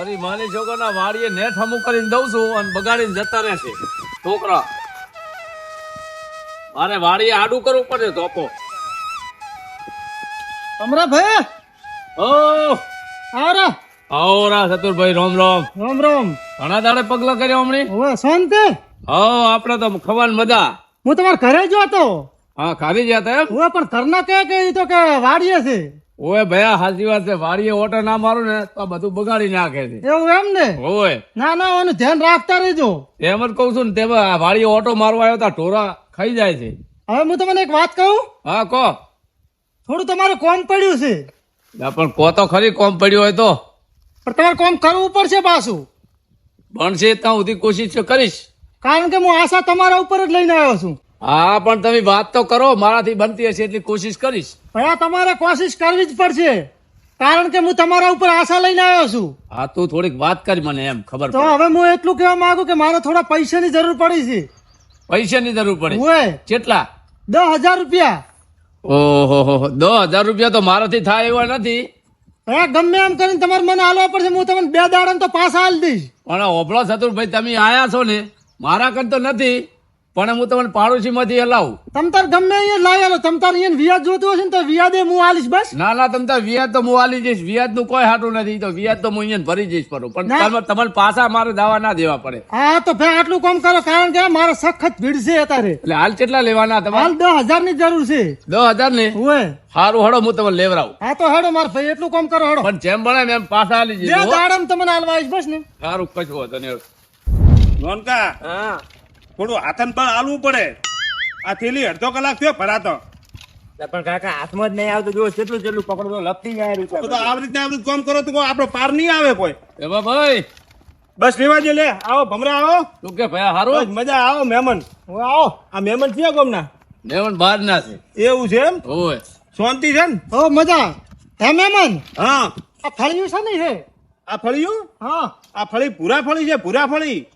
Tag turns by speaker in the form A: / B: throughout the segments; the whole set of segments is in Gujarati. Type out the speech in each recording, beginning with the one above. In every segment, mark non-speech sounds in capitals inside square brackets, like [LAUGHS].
A: અરે માની છોકરાના વાડીએ નેઠ અમુક કરીને દઉં છું અને બગાડીને જતા રહેશે છોકરા મારે વાડીએ આડું કરવું પડે ધોકો
B: અમરા ભાઈ
A: ઓ
B: આવરા
A: આવો રા ચતુરભાઈ રોમ રોમ.
B: રોમ રોમ.
A: ઘણા દાડે પગલા કર્યા હમણે?
B: હવે શાંત?
A: હો આપણે તો ખવાન મજા.
B: હું તમારા ઘરે જ હતો.
A: હા ખાલી ગયા તા એમ?
B: હું પણ ઘરના કે કે તો કે વાડીએ છે.
A: ઓય ભયા સાચી વાત છે. વાડીએ ઓટો ના મારું ને તો આ બધું બગાડી નાખે છે.
B: એવું એમ ને?
A: ઓય.
B: ના ના એનું ધ્યાન રાખતા રહેજો.
A: એમ જ કહું છું ને તેમાં વાડીએ ઓટો મારવા આવ્યો તા ઢોરા ખાઈ જાય છે.
B: હવે હું તમને એક વાત કહું?
A: હા કો
B: થોડું તમારું કોમ પડ્યું છે.
A: ના પણ કો તો ખરી કોમ પડ્યું હોય તો.
B: પણ તમારે કોમ કરવું પડશે પાછું.
A: બનશે ત્યાં સુધી કોશિશ કરીશ.
B: કારણ કે હું આશા તમારા ઉપર જ લઈને આવ્યો છું.
A: હા પણ તમે વાત તો કરો મારાથી બનતી હશે એટલી કોશિશ કરીશ.
B: ભયા તમારે કોશિશ કરવી જ પડશે. કારણ કે હું તમારા ઉપર આશા લઈને આવ્યો છું.
A: હા તું થોડીક વાત કરી મને એમ ખબર
B: તો હવે હું એટલું કહેવા માંગુ કે મારે થોડા પૈસાની જરૂર પડી છે.
A: પૈસાની જરૂર પડે?
B: હોય
A: કેટલા?
B: દસ હજાર રૂપિયા.
A: ઓહો હો હો. દસ હજાર રૂપિયા તો મારાથી થાય એવા નથી.
B: હવે ગમે એમ કરીને તમારે મને હાલવા પડશે હું તમને બે દાડા તો પાછા હાલ દઈશ.
A: પણ ઓભળો ચતુરભાઈ તમે આયા છો ને મારા કન તો નથી. પણ હું તમને પાડોશીમાંથી હલાવું.
B: તમ તાર ગમે અહીંયા લાવી આલો તમ તાર અહીંયા વ્યાજ જોતું હશે ને તો વ્યાજે હું હાલીશ બસ.
A: ના ના તમે તાર વ્યાજ તો હું આલી જઈશ. વ્યાજનું કોઈ હાટું નથી તો વ્યાજ તો હું અહીંયા ભરી જઈશ પરો પણ તમારે પાછા મારે દાવા ના દેવા પડે.
B: હા તો ભાઈ આટલું કામ કરો કારણ કે મારે સખત ભીડ છે અત્યારે.
A: એટલે હાલ કેટલા લેવાના તમારે?
B: હાલ દસ હજારની જરૂર છે.
A: દસ હજાર ને
B: હોય
A: સારું હળો હું તમને લેવરાવું.
B: હા તો હડો મારે ભાઈ એટલું કામ કરો હડો.
A: પણ જેમ ભણે એમ પાછા આલી જઈશ.
B: તમને હાલવા આવીશ બસ ને.
A: સારું કશું વાંધો નહીં
C: નોનકા
A: હા.
C: થોડું હાથન પણ આલવું પડે. આ થેલી અડધો કલાક થયો ભરાતો.
D: પણ કાકા હાથમાં જ નહીં આવતું. જો કેટલું કેટલું પકડો લપતી જાય
C: તો
D: રૂપિયા
C: તો આવી રીતે આવી કામ કરો તો આપણો પાર નહીં આવે કોઈ.
A: એમાં ભાઈ.
C: બસ લેવા લે. આવો ભમરા આવો.
A: તું કે ભાઈ હારું?
C: મજા આવો મહેમાન.
B: હું આવો.
C: આ મહેમાન છે ગમના.
A: મહેમાન બહાર ના છે.
C: એવું છે એમ?
A: ઓય.
C: શાંતિ છે ને?
B: હો મજા. હે મહેમાન?
C: હા.
B: આ ફળિયું છે? ને હે
C: આ ફળિયું?
B: હા.
C: આ ફળી પૂરા ફળી છે પૂરા ફળી.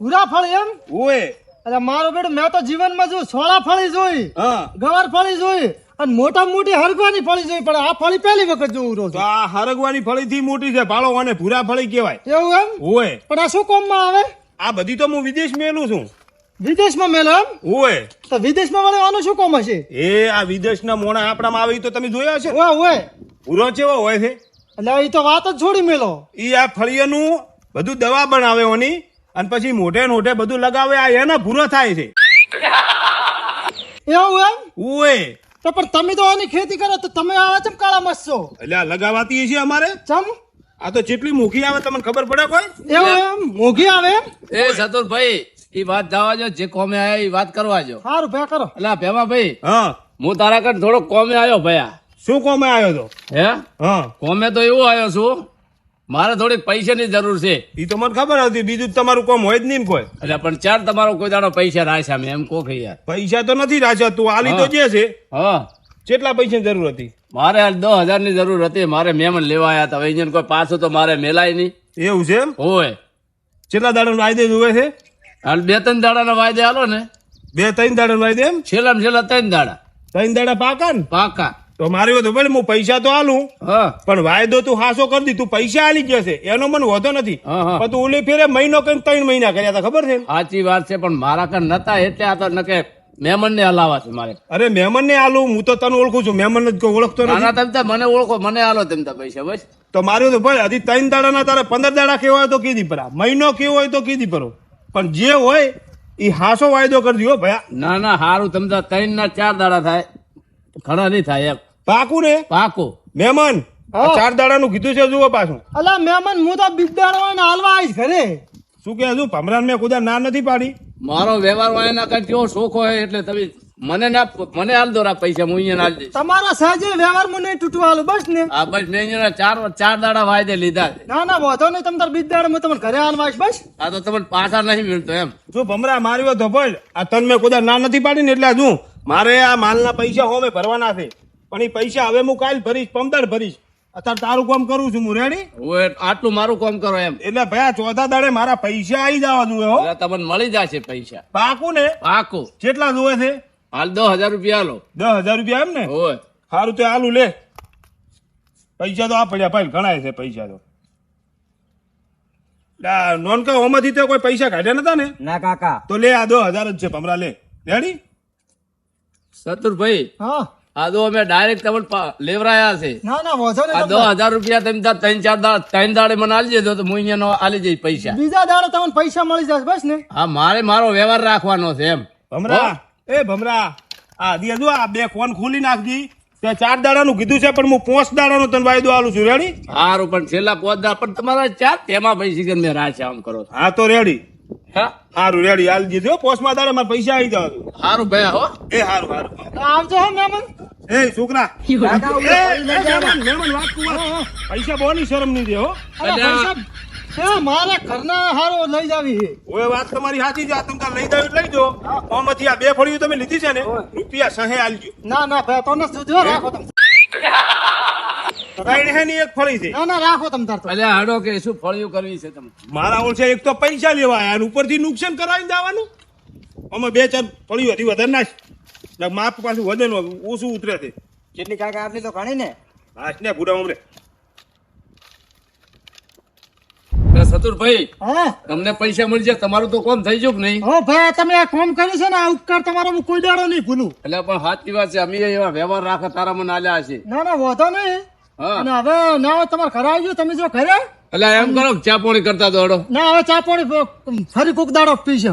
B: પૂરા ફળ એમ?
C: ઓય
B: અરે મારો બેટો મેં તો જીવનમાં જો સોળા ફળી જોઈ
C: હા.
B: ગવાર ફળી જોઈ અને મોટા મોટી હરગવાની ફળી જોઈ પણ આ ફળી પહેલી વખત જોઉં રોજ.
C: આ હરગવાની ફળી થી મોટી છે ભાળો અને ભૂરા ફળી કહેવાય.
B: એવું એમ?
C: ઓય
B: પણ આ શું કોમમાં આવે?
C: આ બધી તો હું વિદેશ મેલું છું.
B: વિદેશમાં મેલો એમ?
C: ઓય
B: તો વિદેશમાં વળે આનું શું કોમ હશે?
C: એ આ વિદેશના મોણા આપણામાં આવે તો તમે જોયા હશે
B: ઓય ઓય
C: ભૂરો ચેવો હોય છે?
B: એટલે એ તો વાત જ છોડી મેલો.
C: એ આ ફળિયાનું બધું દવા બનાવે ઓની. અને પછી મોઢે મોઢે બધું લગાવે આ એને ભૂરો થાય છે.
B: એવું એમ?
C: ઓએ
B: તો પણ તમે તો આની ખેતી કરો તો તમે આ ચમ કાળા મસ્ત છો?
C: એટલે આ લગાવાતી છે અમારે?
B: ચમ?
C: આ તો જેટલી મૂકી આવે તમને ખબર પડે કોઈ?
B: એવું એમ? મોઘી આવે એમ?
A: એ ચતુરભાઈ એ વાત જવા જો જે કોમે આયા એ વાત કરવા જો
B: સારું ભે કરો.
A: એટલે ભેમા ભાઈ
C: હા.
A: હું તારા કન થોડો કોમે આવ્યો ભયા.
C: શું કોમે આવ્યો તો?
A: હે?
C: હા.
A: કોમે તો એવું આવ્યો છું મારે થોડીક પૈસાની જરૂર છે.
C: એ તો મને ખબર હતી બીજું તમારું કોમ હોય જ નહીં કોઈ.
A: એટલે પણ ચાર તમારો કોઈ દાડો પૈસા રાખ્યા મેં એમ કોક યાર.
C: પૈસા તો નથી રાખ્યા તું આલી તો જે છે.
A: હા.
C: કેટલા પૈસાની જરૂર હતી?
A: મારે દસ હજારની જરૂર હતી મારે મહેમાન લેવા આવ્યા હતા. અહીંયા કોઈ પાછું તો મારે મેલાય નહીં.
C: એવું છે એમ?
A: હોય.
C: કેટલા દાડા વાયદે જોવે છે?
A: હાલ બે ત્રણ દાડાના વાયદે હાલો ને.
C: બે ત્રણ દાડા વાયદે એમ?
A: છેલ્લા ને છેલ્લા ત્રણ દાડા.
C: ત્રણ દાડા પાકા ને?
A: પાકા.
C: તો મારી વાત ભલે હું પૈસા તો આલું
A: હા.
C: પણ વાયદો તું હાસો કરી દી તું પૈસા આલી ગયા છે એનો મને વધો નથી. પણ તું ઓલી ફેરે મહિનો કરીને ત્રણ મહિના કર્યા હતા ખબર છે?
A: સાચી વાત છે પણ મારા કર નતા એટલે આ તો નકે મહેમાન ને હલાવા છે મારે.
C: અરે મહેમાન ને આલું હું તો તને ઓળખું છું. મહેમાન જ ઓળખતો નથી.
A: તમે તો મને ઓળખો મને હાલો તેમ તો પૈસા બસ.
C: તો મારું તો ભાઈ હજી ત્રણ દાડાના તારે પંદર દાડા કેવો હોય તો કીધી પરા. મહિનો કેવો હોય તો કીધી પરો. પણ જે હોય એ હાસો વાયદો કરી દીધો ભયા.
A: ના ના હારું તમે ત્રણ ના ચાર દાડા થાય. ઘણા નહીં થાય એમ.
C: પાકું ને?
A: પાકું.
C: મહેમાન આ
B: હા.
C: ચાર દાડાનું કીધું છે જુઓ પાછું.
B: અલા મહેમાન હું તો બિદાડો ને હાલવા આવીશ ઘરે.
C: શું કે હજુ ભમરાન મેં કુદા ના નથી પાડી.
A: મારો વ્યવહાર વાય ના કઈ કેવો શોખ હોય એટલે તમે મને ના મને હાલ દો પૈસા હું અહીંયા ના દઈશ.
B: તમારા સહજે વ્યવહાર મને નહીં તૂટવા હાલું બસ ને.
A: આ બસ ને અહીંયા ચાર ચાર દાડા વાયદે લીધા
B: ના ના વાંધો નહીં તમે તાર દાડા હું તમને ઘરે આવીશ બસ.
A: આ તો તમને પાછા નહીં મળતો એમ.
C: જો ભમરા મારી વાત ધોપડ આ તન મેં કુદા ના નથી પાડી ને એટલે હજુ મારે આ માલના પૈસા હોમે ભરવાના છે. પણ એ પૈસા હવે હું કાલ ભરીશ પમદાર ભરીશ. અત્યારે તારું કામ કરું છું હું રેડી
A: આટલું મારું કામ કરો એમ.
C: એટલે ભાઈ ચોથા દાડે મારા પૈસા આવી જવા જોઈએ હો.
A: તમને મળી જશે પૈસા.
C: પાકું ને?
A: પાકું.
C: કેટલા જોવે છે?
A: હાલ દસ હજાર રૂપિયા હાલો
C: દસ હજાર રૂપિયા એમ ને?
A: હોય.
C: સારું તો આલુ લે. પૈસા તો આ પડ્યા ભાઈ ઘણા છે પૈસા તો. નોનકા ઓમાંથી તો કોઈ પૈસા કાઢ્યા નતા ને?
D: ના કાકા.
C: તો લે આ દો હજાર જ છે પમરા લે. રેડી
A: સતુરભાઈ
B: હા.
A: આ દો અમે ડાયરેક્ટ તમને લેવરાયા છે.
B: ના ના વાંધો નહીં
A: દો હજાર રૂપિયા તમે ત્રણ ચાર દાડ ત્રણ દાડે મને આલી દેજો તો હું અહીંયા આલી જઈશ પૈસા.
B: બીજા દાડે તમને પૈસા મળી જશે બસ ને.
A: હા મારે મારો વ્યવહાર રાખવાનો છે એમ.
C: ભમરા એ ભમરા આ દિયા જો આ બે ફોન ખોલી નાખજી. તે ચાર દાડાનું કીધું છે પણ હું પાંચ દાડાનો તને વાયદો આલું છું. રેડી
A: સારું પણ છેલ્લા પોત દાડા પણ તમારા ચાર તેમાં પૈસી મેં રાશે આમ કરો
C: હા તો રેડી રેડી હાલ દીધો મારા પૈસા આવી જવા
A: ભાઈ હો.
C: એ
B: આવજો હો
C: એ છોકરા. પૈસા બોની શરમ નહીં દે હો.
B: અરે
A: અલ્યા.
B: પૈસા એ મારા ઘરના હારો લઈ જાવી
C: ઓય વાત તમારી સાચી છે. આ તમે લઈ જાવ લઈ દો આમાંથી આ બે ફળીઓ તમે લીધી છે ને રૂપિયા સહે આલજો.
B: ના ના ભાઈ તો જો રાખો તમે. [LAUGHS]
C: ત્રણ એક ફળી છે.
B: ના ના રાખો તમે તાર તો.
A: હાડો કે શું ફળિયું કરવી છે તમે
C: મારા ઓળશે એક તો પૈસા લેવા આયા ઉપરથી નુકસાન કરાવીને દેવાનું. અમે બે ચાર ફળીઓ હતી વધારે નાખ. માપ પાછું વજન ઓછું ઉતરે છે.
D: કેટલી કાકા આપની તો ઘણી ને.
C: હાશ ને ભૂડા ઉમરે.
A: સતુરભાઈ
B: હા?
A: તમને પૈસા મળી જાય તમારું તો કોમ થઈ ગયું કે નહીં?
B: હો ભાઈ તમે આ કામ કર્યું છે ને આ ઉપકાર તમારો હું કોઈ દાડો નહીં ભૂલું.
A: એટલે પણ સાચી વાત છે અમે એવા વ્યવહાર રાખે તારા મને આલ્યા છે
B: ના ના વધો નહીં. અને હવે ના હવે તમારે ઘરે આવી ગયું તમે જો ઘરે?
A: એટલે એમ કરો ચા પાણી કરતા દોડો.
B: ના હવે ચા પાણી ફરી કોક દાડો પીશે.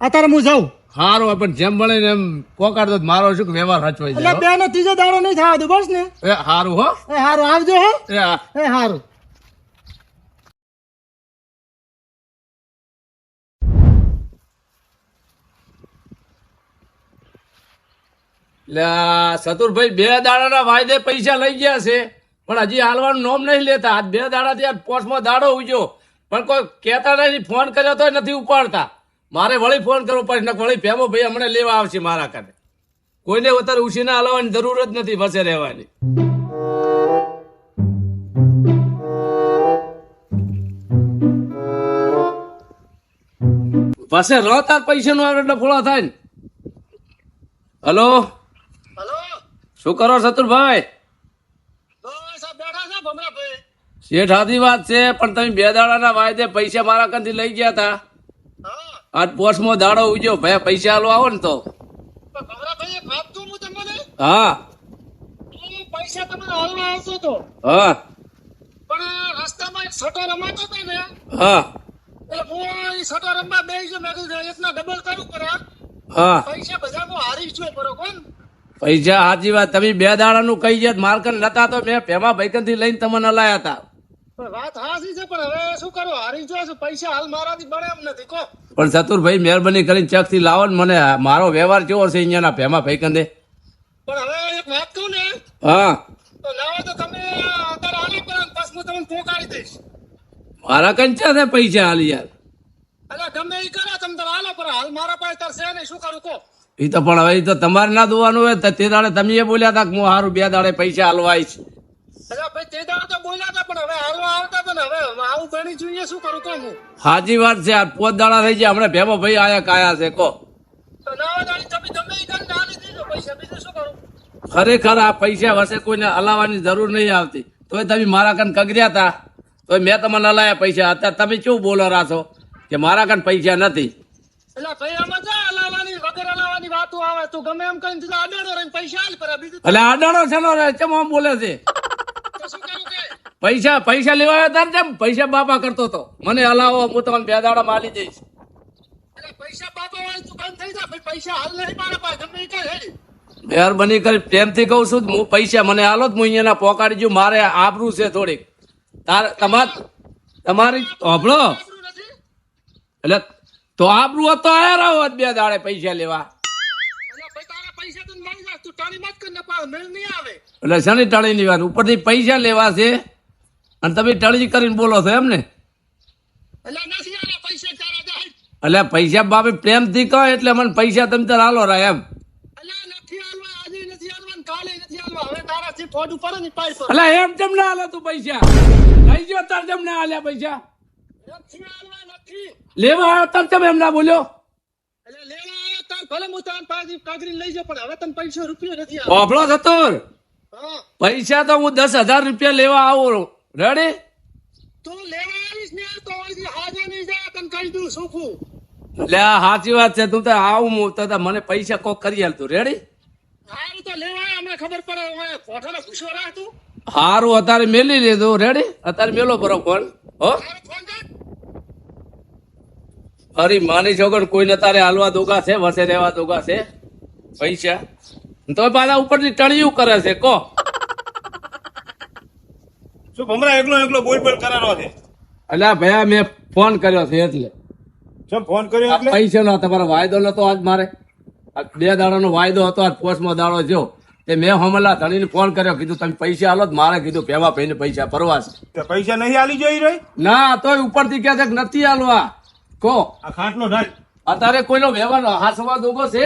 B: અત્યારે હું જાઉં.
A: સારું પણ જેમ મળે એમ પોકાડ તો મારો શું વ્યવહાર
B: એટલે
A: જાય
B: બે ને ત્રીજો દાડો નહીં થવા દો બસ ને.
A: એ સારું હો.
B: એ હારું આવજો હો.
A: એ સારું સતુરભાઈ બે દાડાના વાયદે પૈસા લઈ ગયા છે. પણ હજી હાલવાનું નોમ નહીં લેતા. આજ બે દાડાથી આજ પોસ્ટમાં દાડો ઉજ્યો. પણ કોઈ કહેતા નથી ફોન કર્યો તો નથી ઉપાડતા. મારે વળી ફોન કરવો પડે ને વળી ભેમો ભાઈ હમણાં લેવા આવશે મારા કાને કોઈને અત્યારે ઉછીને હાલવાની જરૂર જ નથી બસે રહેવાની. પાસે રહો તાર પૈસા નો એટલે ફોળો થાય ને. હલો?
B: હલો?
A: શું કરો સતુરભાઈ
B: બસ આ બેઠા છે ભમરાભાઈ
A: શેઠ આદી વાત છે પણ તમે બે દાડાના વાયદે પૈસા મારા કંથી લઈ ગયા હતા આજ પોસ્ટમાં દાડો ઉજ્યો ભાઈ પૈસા આલો આવો ને તો.
B: હું પૈસા તમને હાલવા આવતો તો.
A: હા.
B: પણ રસ્તામાં એક સટો રમાતો હતો ને.
A: હા.
B: એટલે હું એ સટો રમવા બે જો મેં કીધું એકના ડબલ કરું
A: હા.
B: પૈસા હારી જ કોણ
A: પૈસા હાજી વાત. તમે બે દાડાનું કહી જાય માર્કન નતા તો મેં ભેમા ભાઈકનથી લઈને તમને લાયા હતા
B: વાત હાસી છે પણ હવે શું કરો? હારી જો છું પૈસા હાલ મારાથી બને એમ નથી કો
A: પણ ચતુરભાઈ મહેરબાની કરીને ચકથી લાવો ને મને. મારો વ્યવહાર કેવો છે અહીંયાના ભેમા ભાઈ કંદે
B: પણ હવે એક વાત કહું ને
A: હા.
B: તો લાવો તો તમે અત્યારે હાલી પણ પછી હું તમને પહોંચાડી દઈશ.
A: મારા કંચા છે પૈસા હાલ યાર?
B: અલા ગમે એ કરે તમે તો હાલો પર હાલ મારા પાસે તાર છે નહીં શું કરું કો
A: એ તો પણ હવે તો તમારે ના દોવાનું હોય તો દાડે તમે એ બોલ્યા હતા કે હું સારું બે દાડે પૈસા હાલવાઈશ.
B: એટલે ભાઈ તે દાડે તો બોલ્યા હતા પણ હવે હાલવા આવતા હતા ને હવે આવું ગણી જોઈએ શું કરું કોમ હું?
A: સાચી વાત છે આ પોત દાડા થઈ ગયા હમણાં ભેમો ભાઈ આયા કાયા છે કો ખરેખર આ પૈસા વસે કોઈને હલાવવાની જરૂર નહીં આવતી. તોય તમે મારા કન કગર્યા હતા તોય મેં તમને હલાયા પૈસા. અત્યારે તમે કેવું બોલો છો? કે મારા કન પૈસા નથી.
B: એટલે આડાડો
A: છે ચમ આમ બોલે છે? પૈસા પૈસા લેવા આવ્યા તાર જેમ? પૈસા બાપા કરતો તો મને હલાવો હું તમને બે દાડા માલી દઈશ.
B: પૈસા બાપા વાળી તું થઈ જા પૈસા હાલ નહીં મારા પાસે ગમે કઈ
A: મહેરબાની કરી પ્રેમથી કહું છું હું પૈસા મને હાલો જ હું અહીંયાના પોકાડી જઉં મારે આબરું છે થોડીક. તાર તમાર તમારી હોભળો. એટલે તો આબરું હતો આયા રહો હોત બે દાડે પૈસા લેવા.
B: એટલે ભાઈ ટાળી ની
A: શનિ વાત ઉપરથી પૈસા લેવા છે? અને તમે ટળી કરીને બોલો છો એમ ને
B: એટલે પૈસા
A: બાપે પ્રેમથી કહો એટલે મને પૈસા તમે તાર હાલો રહ્યા એમ.
B: પાઈ
A: એમ જેમ ના હાલે તું પૈસા? લઈ ગયો તાર જેમ ના હાલ્યા પૈસા. લેવા આવ્યો તાર જેમ એમ ના બોલ્યો?
B: એટલે લેવા આવ્યા તાર ભલે હું તારા પાસે કાગરી લઈ જાઉં પણ હવે તને પૈસા રૂપિયો નથી આવવા
A: ઓભળો પૈસા તો હું દસ હજાર રૂપિયા લેવા આવું રેડી
B: તું લેવા આવીશ ને તો હાજર નહીં જાય તને કહી દઉં સુખું.
A: લે સાચી વાત છે. તું તો આવું તો મને પૈસા કોક કરી હાલતું રેડી
B: હારું તો લેવા અમને ખબર પડે. કોઠાનો
A: હારું અત્યારે મેલી લીધું રેડી અત્યારે મેલો બરો ફોન હો? અરે માની છોકર કોઈને તારે હાલવા દોગા છે? વસે રહેવા દોગા છે? પૈસા? તો પાછા ઉપરથી ટણિયું કરે છે. કો.
C: શું ભમરા એકલો એકલો બોલ બોલ કરારો છે?
A: અલ્યા ભયા મેં ફોન કર્યો છે એટલે.
C: શું ફોન કર્યો એટલે?
A: પૈસા નો તમારો વાયદો નતો આજ મારે. બે દાડાનો વાયદો હતો આજ પોસ્ટમાં દાડો જો તે મેં હમલા ધણીને ફોન કર્યો કીધું તમે પૈસા આલો મારે કીધું ભેમા ભાઈને પૈસા ભરવા છે.
C: પૈસા નહીં આલી જોઈ રહી?
A: ના તોય ઉપરથી થી છે કે નથી આલવા. કો
C: આ ખાટલો ઢાલ.
A: અત્યારે કોઈનો વ્યવહાર હાસવા દોગો છે?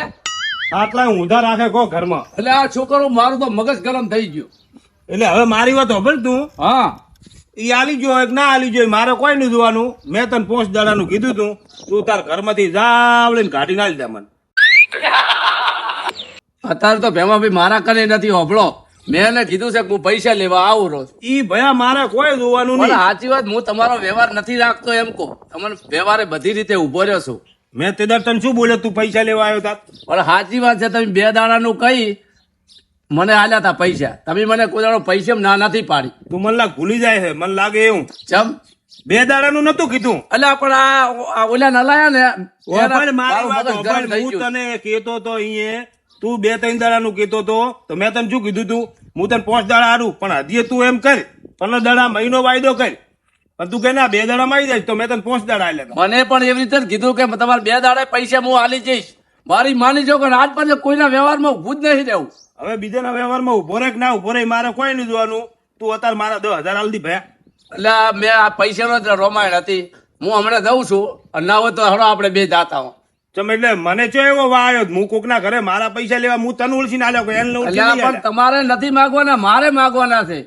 C: આટલા ઊંધા રાખે કો ઘરમાં.
A: એટલે આ છોકરો મારું તો મગજ ગરમ થઈ ગયું.
C: એટલે હવે મારી વાત હોભળ તું.
A: હા.
C: એ આલી જો ના આલી જોઈ મારે કોઈ નહીં જોવાનું? મેં તને પોસ્ટ દાડાનું કીધું તું. તું તાર ઘરમાંથી જાવડીને કાઢી ના દે મને.
A: અત્યારે તો ભેમા ભાઈ મારા કને નથી હોભળો. મેં એને કીધું છે કે હું પૈસા લેવા આવું રોજ.
C: ઈ ભયા મારે કોઈ જોવાનું નહીં.
A: સાચી વાત હું તમારો વ્યવહાર નથી રાખતો એમ કહો. તમને વ્યવહારે બધી રીતે ઊભો રહ્યો છું.
C: મેં તે દર તને શું બોલ્યો તું? પૈસા લેવા આવ્યો હતા
A: પણ સાચી વાત છે તમે બે દાડાનું કહી મને આલ્યા હતા પૈસા. તમે મને કોઈ દાડો પૈસા ના નથી પાડી.
C: તું મને લાગ ભૂલી જાય છે મને લાગે એવું.
A: ચમ?
C: બે દાડાનું નતું કીધું.
A: એટલે પણ આ ઓલા નલાયા ને
C: હું તને કેતો તો અહીંયા તું બે ત્રણ દાડાનું કેતો તો તો મેં તને શું કીધું તું? હું તને પાંચ દાડા હારું પણ હજી તું એમ કર પંદર દાડા મહિનો વાયદો કર. પણ તું કે ના બે દાડામાં આવી જાય તો મેં તને પાંચ દાડા આલ્યા
A: મને પણ એવી રીતે કીધું કે તમારે બે દાડા પૈસા હું આલી જઈશ. મારી માની જો કે આજ પણ કોઈના વ્યવહારમાં ઉભું જ નહીં રહેવું.
C: હવે બીજાના વ્યવહારમાં ઊભો રે કે ના ઊભો રે મારે કોઈ નહીં જોવાનું. તું અત્યારે મારા દસ હજાર આલતી ભયા.
A: એટલે મેં આ પૈસાનો જ રોમાયણ હતી. હું હમણાં જઉં છું અને ના હોય તો હરો આપણે બે જાતા હો
C: ચમ એટલે મને ચો એવો વાયો હું કોક ના ઘરે મારા પૈસા લેવા હું તને ઉલસીને ના કોઈ એને
A: પણ તમારે નથી માગવાના મારે માગવાના છે.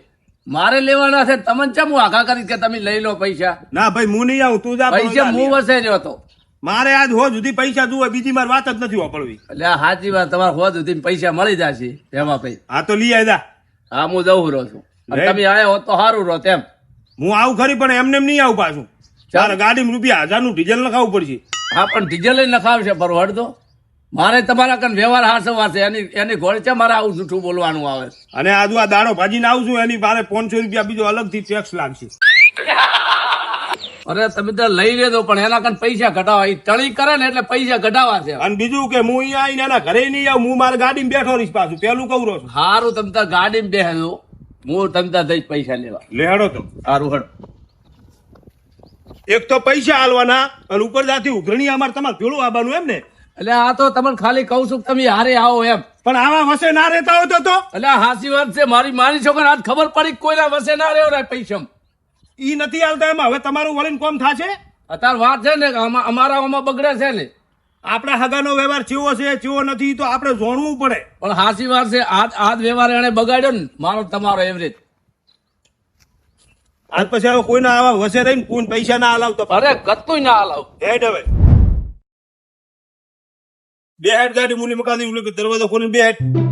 A: મારે લેવાના છે તમને ચમ હું આઘા કરી કે તમે લઈ લો પૈસા?
C: ના ભાઈ હું નહીં આવું તું જા
A: પૈસા
C: પૈસા
A: હું વસે રહ્યો હતો
C: મારે આજ હો સુધી પૈસા જુએ બીજી મારી વાત જ નથી વાપરવી.
A: એટલે સાચી વાત તમારે હોદ સુધી પૈસા મળી જશે એમાં ભાઈ
C: હા તો લઈ આવ્યા
A: હા હું જવું રહું છું. તમે આવ્યા હોત તો સારું રહો તેમ.
C: હું આવું ખરી પણ એમને એમ નહીં આવું પાછું. ચાલ. ગાડીમાં રૂપિયા હજારનું ડીઝલ નખાવવું પડશે.
A: હા પણ ડીઝલ નખાવશે બરોબર તો મારે તમારા કન વ્યવહાર હાસવા છે એની એની ઘોડે છે મારે આવું જૂઠું બોલવાનું આવે.
C: અને આજુ આ દાડો ભાજીને આવું છું એની મારે પાંચસો રૂપિયા બીજો અલગથી ટેક્સ લાગશે. [LAUGHS]
A: અરે તમે તો લઈ લેજો પણ એના કારણે પૈસા ઘટાવા એ ટળી કરે ને એટલે પૈસા ઘટાવા છે.
C: અને બીજું કે હું અહીંયા આવીને એના ઘરે નહીં આવું હું મારા ગાડીમાં બેઠો રહીશ પાછું. પેલું કહું રહું છું.
A: સારું તમે તાર ગાડીમાં બેહજો. હું તમે તાર જઈશ પૈસા લેવા.
C: લેહડો તો.
A: સારું હડ.
C: એક તો પૈસા હાલવાના અને ઉપર જાતી ઉઘરણી અમારે તમારે પીળું આવવાનું એમ ને?
A: એટલે આ તો તમને ખાલી કહું છું કે તમે હારે આવો એમ.
C: પણ આવા વસે ના રહેતા હોય તો તો?
A: એટલે હાસી વાત છે. મારી માની છોકરા આજ ખબર પડી કોઈના વસે ના રહ્યો રે પૈસા
C: ઈ નથી આવતા એમાં. હવે તમારું વળીને કોમ થાશે?
A: અત્યારે વાત છે ને અમારા ઓમાં બગડે છે ને.
C: આપણા હગાનો વ્યવહાર ચીવો છે ચીવો નથી તો આપણે જોણવું પડે.
A: પણ હાસી વાત છે આજ આજ વ્યવહાર એને બગાડ્યો ને મારો તમારો એવરેજ.
C: આજ પછી હવે કોઈના આવા વસે રહીને કોઈ પૈસા ના હલાવતો
A: અરે કતું ના હલાવ.
C: હેડ હવે. બે હેડ ગાડી મુની મકાન દરવાજો ખોલીને બે હેડ.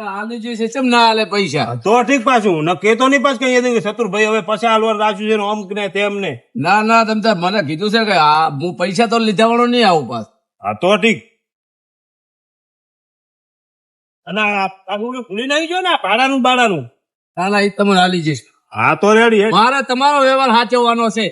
C: પાછું
A: જે છે ચમ ના હાલે પૈસા?
C: તો ઠીક પાછું. ન કેતો નહીં પાછું કઈ કે શત્રુભાઈ હવે પછી હાલવાનું રાખ્યું છે ને ને તેમ ને.
A: ના ના તમે તાર મને કીધું છે કે આ હું પૈસા તો લીધા વાળો નહીં આવું પાસ
C: હા તો ઠીક. અને પાછું ભૂલી નહીં જો ને ભાડાનું બાડાનું?
A: ના ના એ તમને હાલી જઈશ.
C: હા તો રેડી
A: મારે તમારો વ્યવહાર સાચવવાનો છે.